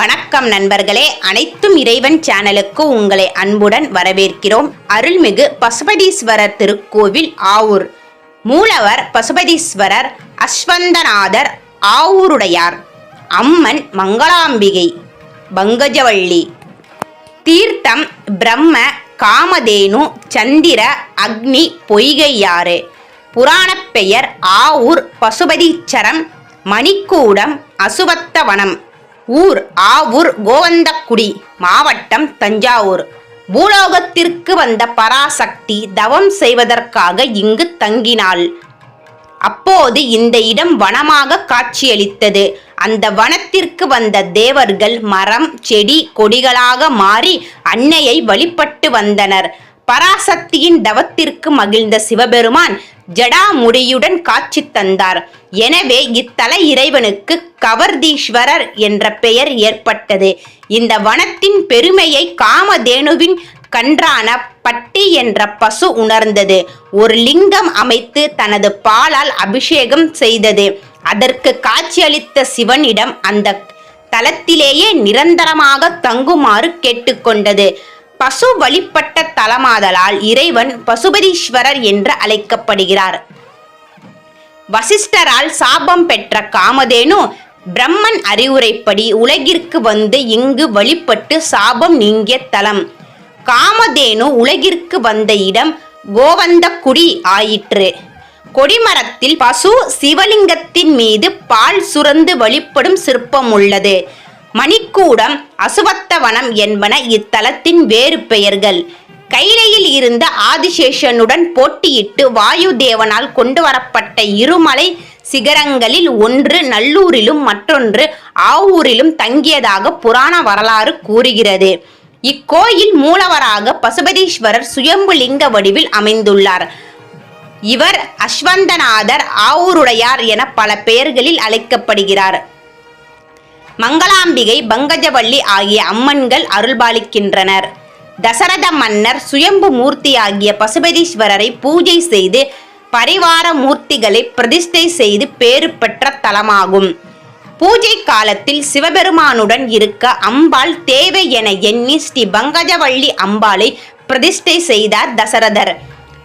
வணக்கம் நண்பர்களே. அனைத்தும் இறைவன் சேனலுக்கு உங்களை அன்புடன் வரவேற்கிறோம். அருள்மிகு பசுபதீஸ்வரர் திருக்கோவில் ஆவூர். மூலவர் பசுபதீஸ்வரர் அஸ்வந்தநாதர் ஆவூருடையார். அம்மன் மங்களாம்பிகை பங்கஜவள்ளி. தீர்த்தம் பிரம்ம காமதேனு சந்திர அக்னி பொய்கையாறு. புராணப் பெயர் ஆவூர் பசுபதீச்சரம் மணிக்கூடம் அசுவத்தவனம். ஊர் ஆவூர் கோவந்தக்குடி மாவட்டம் தஞ்சாவூர். பூலோகத்திற்கு வந்த பராசக்தி தவம் செய்வதற்காக இங்கு தங்கினாள். அப்போது இந்த இடம் வனமாக காட்சியளித்தது. அந்த வனத்திற்கு வந்த தேவர்கள் மரம் செடி கொடிகளாக மாறி அன்னையை வழிபட்டு வந்தனர். பராசக்தியின் தவத்திற்கு மகிழ்ந்த சிவபெருமான் ஜடாமுடியுடன் காட்சி தந்தார். எனவே இத்தல இறைவனுக்கு கவர்தீஸ்வரர் என்ற பெயர் ஏற்பட்டது. இந்த வனத்தின் பெருமையை காமதேனுவின் கன்றான பட்டி என்ற பசு உணர்ந்தது. ஒரு லிங்கம் அமைத்து தனது பாலால் அபிஷேகம் செய்தது. அதற்கு காட்சியளித்த சிவனிடம் அந்த தலத்திலேயே நிரந்தரமாக தங்குமாறு கேட்டுக்கொண்டது. பசு வழிபட்ட தலமாதலால் இறைவன் பசுபதீஸ்வரர் என்று அழைக்கப்படுகிறார். வசிஷ்டரால் சாபம் பெற்ற காமதேனு பிரம்மன் அறிவுரைப்படி உலகிற்கு வந்து இங்கு வழிபட்டு சாபம் நீங்கிய தலம். காமதேனு உலகிற்கு வந்த இடம் கோவந்தக்குடி ஆயிற்று. கொடிமரத்தில் பசு சிவலிங்கத்தின் மீது பால் சுரந்து வழிபடும் சிற்பம் உள்ளது. மணிக்கூடம் அசுவத்தவனம் என்பன இத்தலத்தின் வேறு பெயர்கள். கைலையில் இருந்த ஆதிசேஷனுடன் போட்டியிட்டு வாயு தேவனால் கொண்டு வரப்பட்ட இருமலை சிகரங்களில் ஒன்று நல்லூரிலும் மற்றொன்று ஆவூரிலும் தங்கியதாக புராண வரலாறு கூறுகிறது. இக்கோயில் மூலவராக பசுபதீஸ்வரர் சுயம்புலிங்க வடிவில் அமைந்துள்ளார். இவர் அஸ்வந்தநாதர் ஆவூருடையார் என பல பெயர்களில் அழைக்கப்படுகிறார். மங்களாம்பிகை பங்கஜவள்ளி ஆகிய அம்மன்கள் அருள்பாலிக்கின்றனர். தசரத மன்னர் சுயம்பு மூர்த்தியாகிய பசுபதீஸ்வரரை பூஜை செய்து பரிவார மூர்த்திகளை பிரதிஷ்டை செய்து பேறு பெற்ற தலமாகும். பூஜை காலத்தில் சிவபெருமானுடன் இருக்க அம்பாள் தேவை என எண்ணி ஸ்ரீ பங்கஜவள்ளி அம்பாளை பிரதிஷ்டை செய்தார் தசரதர்.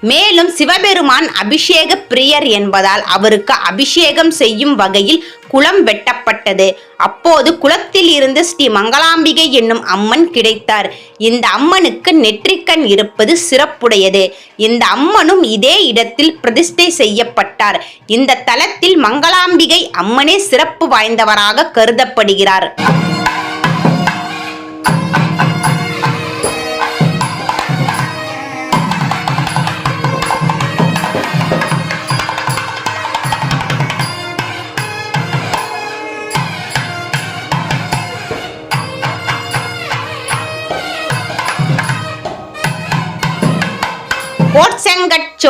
மேலும் சிவபெருமான் அபிஷேக பிரியர் என்பதால் அவருக்கு அபிஷேகம் செய்யும் வகையில் குளம் வெட்டப்பட்டது. அப்போது குளத்தில் இருந்து ஸ்ரீ மங்களாம்பிகை என்னும் அம்மன் கிடைத்தார். இந்த அம்மனுக்கு நெற்றிக்கண் இருப்பது சிறப்புடையது. இந்த அம்மனும் இதே இடத்தில் பிரதிஷ்டை செய்யப்பட்டார். இந்த தலத்தில் மங்களாம்பிகை அம்மனே சிறப்பு வாய்ந்தவராக கருதப்படுகிறார்.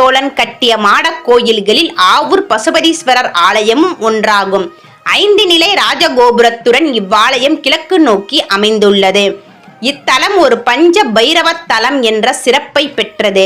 சோழன் கட்டிய மாடக்கோயில்களில் ஆவூர் பசுபதீஸ்வரர் ஆலயமும் ஒன்றாகும். ஐந்து நிலை ராஜகோபுரத்துடன் இவ்வாலயம் கிழக்கு நோக்கி அமைந்துள்ளது. இத்தலம் ஒரு பஞ்ச பைரவ தலம் என்ற சிறப்பை பெற்றது.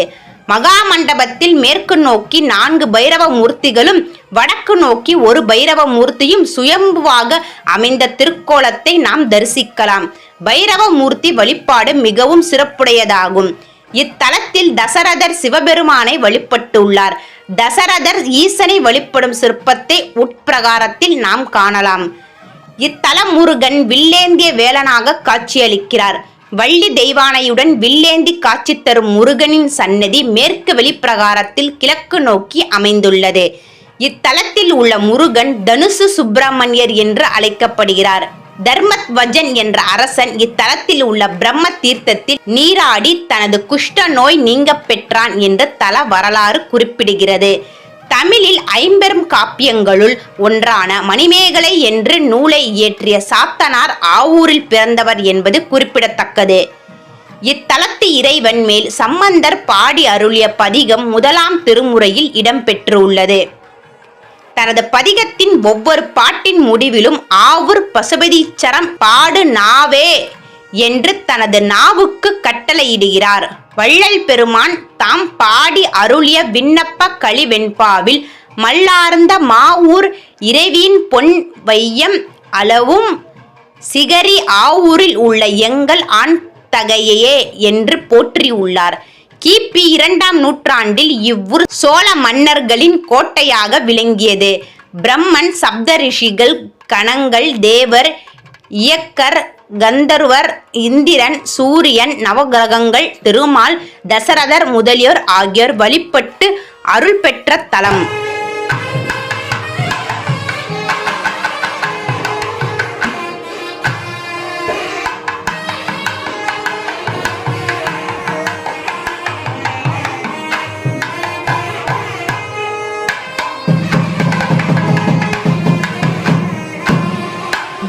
மகா மண்டபத்தில் மேற்கு நோக்கி நான்கு பைரவ மூர்த்திகளும் வடக்கு நோக்கி ஒரு பைரவ மூர்த்தியும் சுயம்புவாக அமைந்த திருக்கோலத்தை நாம் தரிசிக்கலாம். பைரவ மூர்த்தி வழிபாடு மிகவும் சிறப்புடையதாகும். இத்தலத்தில் தசரதர் சிவபெருமானை வழிபட்டுள்ளார். தசரதர் ஈசனை வழிபடும் சிற்பத்தை உட்பிரகாரத்தில் நாம் காணலாம். இத்தலம் முருகன் வில்லேந்திய வேலனாக காட்சியளிக்கிறார். வள்ளி தெய்வானையுடன் வில்லேந்தி காட்சி தரும் முருகனின் சன்னதி மேற்கு வெளிப்பிரகாரத்தில் கிழக்கு நோக்கி அமைந்துள்ளது. இத்தலத்தில் உள்ள முருகன் தனுசு சுப்பிரமணியர் என்று அழைக்கப்படுகிறார். தர்மத்வஜன் என்ற அரசன் இத்தலத்தில் உள்ள பிரம்ம தீர்த்தத்தில் நீராடி தனது குஷ்ட நோய் நீங்க பெற்றான் என்று தல வரலாறு குறிப்பிடுகிறது. தமிழில் ஐம்பெரும் காப்பியங்களுள் ஒன்றான மணிமேகலை என்று நூலை இயற்றிய சாத்தனார் ஆவூரில் பிறந்தவர் என்பது குறிப்பிடத்தக்கது. இத்தலத்து இறைவன் மேல் சம்பந்தர் பாடி அருளிய பதிகம் முதலாம் திருமுறையில் இடம்பெற்றுள்ளது. தனது பதிகத்தின் ஒவ்வொரு பாட்டின் முடிவிலும் ஆவூர் பசுபதீச்சரம் பாடு நாவே என்று தனது நாவுக்கு கட்டளையிடுகிறார். வள்ளல் பெருமான் தாம் பாடி அருளிய விண்ணப்ப களிவெண்பாவில் மல்லார்ந்த மாவூர் இறைவியின் பொன் வையம் அளவும் சிகரி ஆவூரில் உள்ள எங்கள் ஆண் தகையே என்று போற்றியுள்ளார். கிபி இரண்டாம் நூற்றாண்டில் இவ்வூர் சோழ மன்னர்களின் கோட்டையாக விளங்கியது. பிரம்மன் சப்தரிஷிகள் கணங்கள் தேவர் இயக்கர் கந்தர்வர் இந்திரன் சூரியன் நவகிரகங்கள் திருமால் தசரதர் முதலியோர் ஆகியோர் வழிபட்டு அருள் பெற்ற தலம்.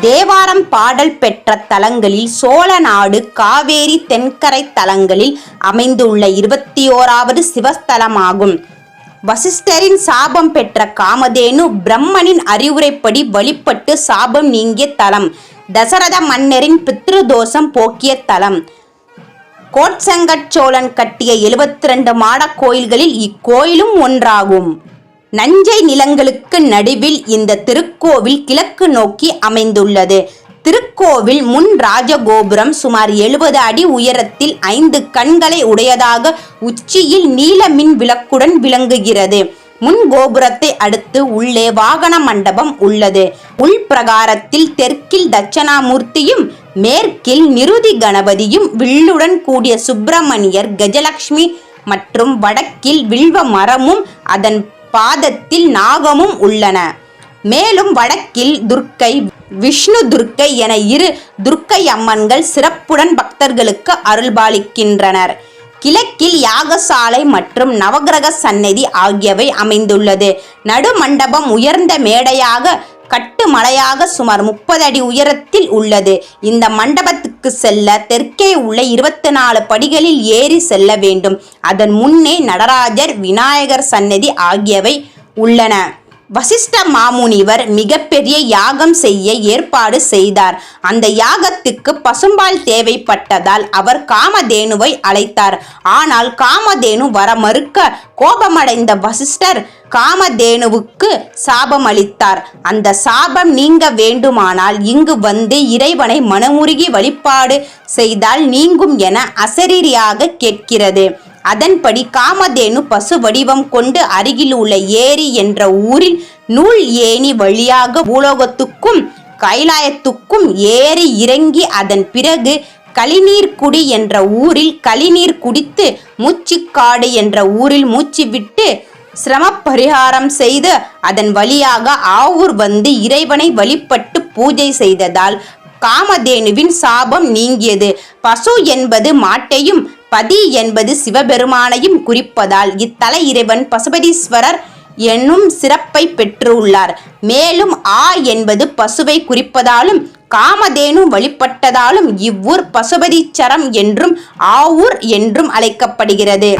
தேவாரம் பாடல் பெற்ற தலங்களில் சோழ நாடு காவேரி தென்கரை தலங்களில் அமைந்துள்ள இருபத்தி ஓராவது சிவஸ்தலமாகும். வசிஷ்டரின் சாபம் பெற்ற காமதேனு பிரம்மனின் அறிவுரைப்படி வழிபட்டு சாபம் நீங்கிய தலம். தசரத மன்னரின் பித்ருதோஷம் போக்கிய தலம். கோட்சங்கட் சோழன் கட்டிய 72 ரெண்டு மாடக் கோயில்களில் இக்கோயிலும் ஒன்றாகும். நஞ்சை நிலங்களுக்கு நடுவில் இந்த திருக்கோவில் கிழக்கு நோக்கி அமைந்துள்ளது. திருக்கோவில் முன் ராஜகோபுரம் சுமார் எழுபது அடி உயரத்தில் ஐந்து கண்களை உடையதாக உச்சியில் நீல மின் விளக்குடன் விளங்குகிறது. முன் கோபுரத்தை அடுத்து உள்ளே வாகன மண்டபம் உள்ளது. உள்பிரகாரத்தில் தெற்கில் தட்சணாமூர்த்தியும் மேற்கில் நிருதி கணபதியும் வில்லுடன் கூடிய சுப்பிரமணியர் கஜலட்சுமி மற்றும் வடக்கில் வில்வ மரமும் அதன் பாதத்தில் நாகமும் உள்ளன. மேலும் வடக்கில் துர்க்கை விஷ்ணு துர்க்கை என இரு துர்க்கை அம்மன்கள் சிறப்புடன் பக்தர்களுக்கு அருள்பாலிக்கின்றனர். கிழக்கில் யாகசாலை மற்றும் நவக்கிரக சன்னதி ஆகியவை அமைந்துள்ளது. நடுமண்டபம் உயர்ந்த மேடையாக கட்டுமலையாக சுமார் முப்பது அடி உயரத்தில் உள்ளது. இந்த மண்டபத்துக்கு செல்ல தெற்கே உள்ள இருபத்தி நாலு படிகளில் ஏறி செல்ல வேண்டும். அதன் முன்னே நடராஜர் விநாயகர் சன்னதி ஆகியவை உள்ளன. வசிஷ்ட மாமுனிவர் மிகப்பெரிய யாகம் செய்ய ஏற்பாடு செய்தார். அந்த யாகத்துக்கு பசும்பால் தேவைப்பட்டதால் அவர் காமதேனுவை அழைத்தார். ஆனால் காமதேனு வர மறுக்க கோபமடைந்த வசிஷ்டர் காமதேனுவுக்கு சாபம் அளித்தார் அந்த சாபம் நீங்க வேண்டுமானால் இங்கு வந்து இறைவனை மனமுருகி வழிபாடு செய்தால் நீங்கும் என அசரீரியாக கேட்கிறது. அதன்படி காமதேனு பசு வடிவம் கொண்டு அருகில் உள்ள ஏரி என்ற ஊரில் நூல் ஏணி வழியாக பூலோகத்துக்கும் கைலாயத்துக்கும் ஏறி இறங்கி அதன் பிறகு களிநீர்குடி என்ற ஊரில் களிநீர் குடித்து மூச்சுக்காடு என்ற ஊரில் மூச்சு விட்டு சிரம பரிகாரம் செய்து அதன் வழியாக ஆவூர் வந்து இறைவனை வழிபட்டு பூஜை செய்ததால் காமதேனுவின் சாபம் நீங்கியது. பசு என்பது மாட்டையும் பதி என்பது சிவபெருமானையும் குறிப்பதால் இத்தல இறைவன் பசுபதீஸ்வரர் என்னும் சிறப்பை பெற்றுள்ளார். மேலும் ஆ என்பது பசுவை குறிப்பதாலும் காமதேனு வழிபட்டதாலும் இவ்வூர் பசுபதீச்சரம் என்றும் ஆவூர் என்றும் அழைக்கப்படுகிறது.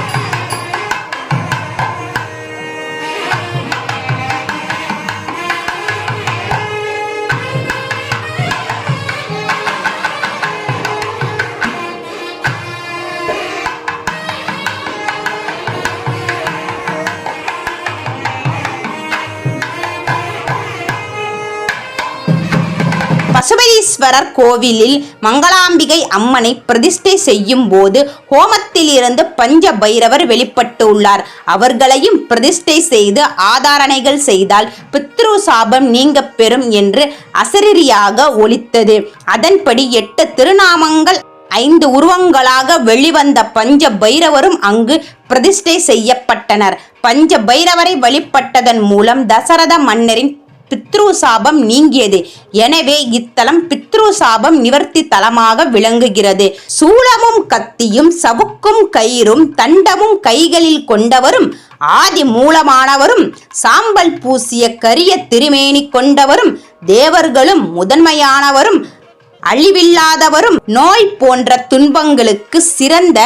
பசுபதீஸ்வரர் கோவிலில் மங்களாம்பிகை அம்மனை பிரதிஷ்டை செய்யும் போது ஹோமத்திலிருந்து பஞ்ச பைரவர் வெளிப்பட்டுள்ளார் அவர்களையும் பிரதிஷ்டை செய்து ஆதாரணைகள் செய்தால் பித்ரு சாபம் நீங்க பெறும் என்று அசரீரியாக ஒலித்தது. அதன்படி எட்டு திருநாமங்கள் ஐந்து உருவங்களாக வெளிவந்த பஞ்ச பைரவரும் அங்கு பிரதிஷ்டை செய்யப்பட்டனர். பஞ்ச பைரவரை வழிபட்டதன் மூலம் தசரத மன்னரின் பித்ரு சாபம் நீங்கியது. எனவே இத்தலம் பித்ரு சாபம் நிவர்த்தி தலமாக விளங்குகிறது. சூளமும் கத்தியும் சவுக்கும் கயிறும் தண்டமும் கைகளில் கொண்டவரும் ஆதி மூலமானவரும் சாம்பல் பூசிய கரிய திருமேனி கொண்டவரும் தேவர்களும் முதன்மையானவரும் அழிவில்லாதவரும் நோய் போன்ற துன்பங்களுக்கு சிறந்த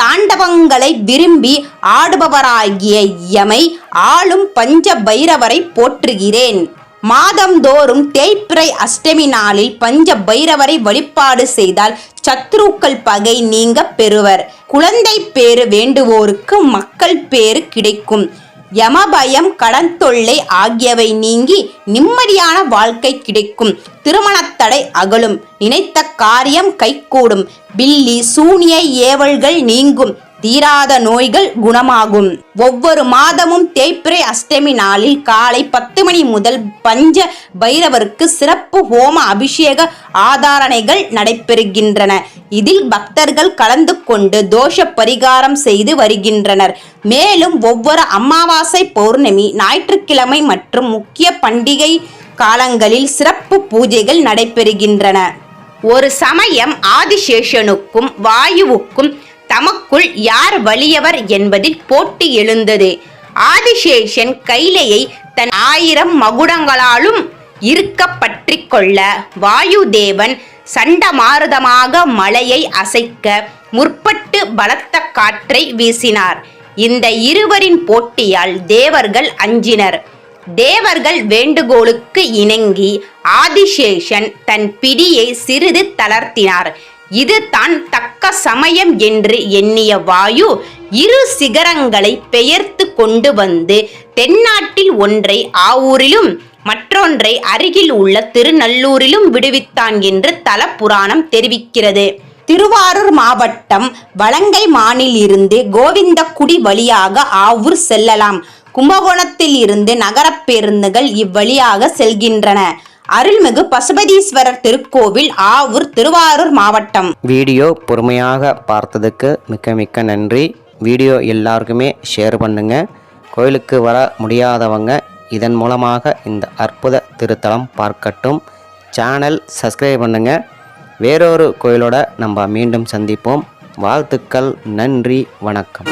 தாண்டவங்களை விரும்பி ஆடுபவராகிய எமை ஆளும் பஞ்ச பைரவரை போற்றுகிறேன். மாதந்தோறும் தேய்பிறை அஷ்டமி நாளில் பஞ்ச பைரவரை வழிபாடு செய்தால் சத்ருக்கள் பகை நீங்க பெறுவர். குழந்தை பேறு வேண்டுவோருக்கு மக்கள் பேறு கிடைக்கும். யமபயம் கடன் தொல்லை ஆகியவை நீங்கி நிம்மதியான வாழ்க்கை கிடைக்கும். திருமணத்தடை அகலும். நினைத்த காரியம் கைகூடும். பில்லி சூனிய ஏவல்கள் நீங்கும். தீராத நோய்கள் குணமாகும். ஒவ்வொரு மாதமும் தேய்பிரை அஷ்டமி நாளில் காலை பத்து மணி முதல் பஞ்ச பைரவருக்கு சிறப்பு ஹோம அபிஷேக ஆதாரணைகள் நடைபெறுகின்றன. இதில் பக்தர்கள் கலந்து கொண்டு தோஷ பரிகாரம் செய்து வருகின்றனர். மேலும் ஒவ்வொரு அமாவாசை பௌர்ணமி ஞாயிற்றுக்கிழமை மற்றும் முக்கிய பண்டிகை காலங்களில் சிறப்பு பூஜைகள் நடைபெறுகின்றன. ஒரு சமயம் ஆதிசேஷனுக்கும் வாயுவுக்கும் தமக்குள் யார் வலியவர் என்பதில் போட்டி எழுந்தது. ஆதிசேஷன் கைலையை தன் ஆயிரம் மகுடங்களாலும் இருக்க பற்றி கொள்ள வாயுதேவன் சண்டமாருதமாக மலையை அசைக்க முற்பட்டு பலத்த காற்றை வீசினார். இந்த இருவரின் போட்டியால் தேவர்கள் அஞ்சினர். தேவர்கள் வேண்டுகோளுக்கு இணங்கி ஆதிசேஷன் தன் பிடியை சிறிது தளர்த்தினார். இது தான் தக்க சமயம் என்று எண்ணிய வாயு இரு சிகரங்களை பெயர்த்து கொண்டு வந்து தென்னாட்டில் ஒன்றை ஆவூரிலும் மற்றொன்றை அருகில் உள்ள திருநல்லூரிலும் விடுவித்தான் என்று தல புராணம் தெரிவிக்கிறது. திருவாரூர் மாவட்டம் வலங்கை மானில் இருந்து கோவிந்தக்குடி வழியாக ஆவூர் செல்லலாம். கும்பகோணத்தில் இருந்து நகரப் பேருந்துகள் இவ்வழியாக செல்கின்றன. அருள்மிகு பசுபதீஸ்வரர் திருக்கோவில் ஆவூர் திருவாரூர் மாவட்டம். வீடியோ பொறுமையாக பார்த்ததுக்கு மிக்க மிக்க நன்றி. வீடியோ எல்லாருக்குமே ஷேர் பண்ணுங்க. கோயிலுக்கு வர முடியாதவங்க இதன் மூலமாக இந்த அற்புத திருத்தலம் பார்க்கட்டும். சேனல் சப்ஸ்கிரைப் பண்ணுங்க. வேறொரு கோயிலோட நம்ம மீண்டும் சந்திப்போம். வாழ்த்துக்கள் நன்றி வணக்கம்.